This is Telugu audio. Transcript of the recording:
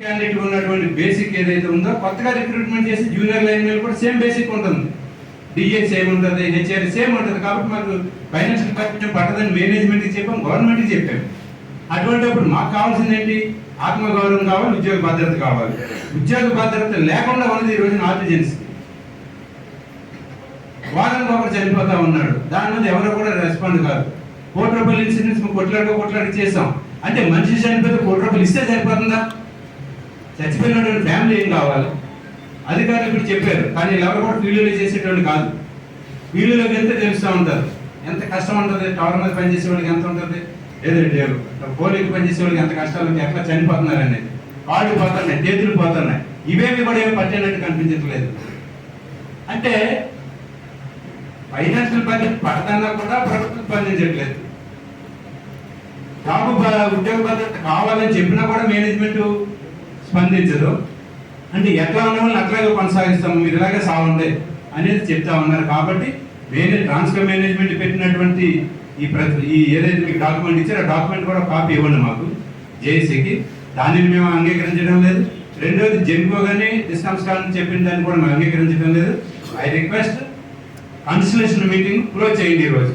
క్యాండిడేట్ ఉన్నటువంటి బేసిక్ ఏదైతే ఉందో కొత్తగా రిక్రూట్మెంట్ చేసి జూనియర్ లైన్ మీద కూడా సేమ్ బేసిక్ ఉంటుంది. డిఏ సేమ్ ఉంటుంది హెచ్ఆర్ సేమ్ ఉంటుంది. కాబట్టి మాకు ఫైనాన్షియల్ డిపార్ట్మెంట్ పట్టదని మేనేజ్మెంట్కి చెప్పాం గవర్నమెంట్కి చెప్పాం. అటువంటిప్పుడు మాకు కావాల్సింది ఏంటి? ఆత్మగౌరవం కావాలి ఉద్యోగ భద్రత కావాలి. ఉద్యోగ భద్రత లేకుండా ఉన్నది ఈ రోజున ఆర్టిజెన్సీ. వారానికి ఒకరు చనిపోతా ఉన్నాడు. దాని మీద ఎవరు కూడా రెస్పాండ్ కాదు కోటి రూపాయలు ఇన్సూరెన్స్ కొట్లాడు కొట్లాడి చేసాం అంటే మనిషి చనిపోతే కోటి రూపాయలు ఇస్తే సరిపోతుందా? చచ్చిపోయినటువంటి ఫ్యామిలీ ఏం కావాలి? అధికారులు ఇప్పుడు చెప్పారు కానీ ఎవరు కూడా ఫీల్డ్లో చేసేటువంటి కాదు. ఫీల్డ్లోకి వెళ్తే తెలుస్తూ ఉంటారు? ఎంత కష్టం ఉంటుంది? టవర్ మీద పనిచేసే వాళ్ళకి ఎంత ఉంటుంది? ఏదంటే పోలీకి పనిచేసే వాళ్ళకి ఎంత కష్టాలు ఉంటాయి, ఎట్లా చనిపోతున్నారు అనేది కాళ్ళు పోతున్నాయి చేతులు పోతున్నాయి. ఇవేమి కూడా ఏమి పట్టేనట్టు కనిపించట్లేదు. అంటే ఫైనాన్షియల్ బడ్జెట్ పడదన్నా కూడా ప్రభుత్వం స్పందించట్లేదు. జాబ్ బ- ఉద్యోగ భద్రత కావాలని చెప్పినా కూడా మేనేజ్మెంట్ స్పందించదు. అంటే ఎట్లా ఉన్న వాళ్ళని అట్లాగే కొనసాగిస్తాము మీరు ఇలాగే సాగుండే అనేది చెప్తా ఉన్నారు. కాబట్టి వేరే ట్రాన్స్ఫర్ మేనేజ్మెంట్ పెట్టినటువంటి ఈ ప్రతి ఈ ఏదైతే మీకు డాక్యుమెంట్ ఇచ్చారో ఆ డాక్యుమెంట్ కూడా కాపీ ఇవ్వండి మాకు. జేఏసీకి దానిని మేము అంగీకరించడం లేదు. రెండోది జెన్కో కానీ డిస్కమ్స్ చెప్పిన దాన్ని కూడా మేము అంగీకరించడం లేదు. I request conciliation meeting close చేయండి ఈరోజు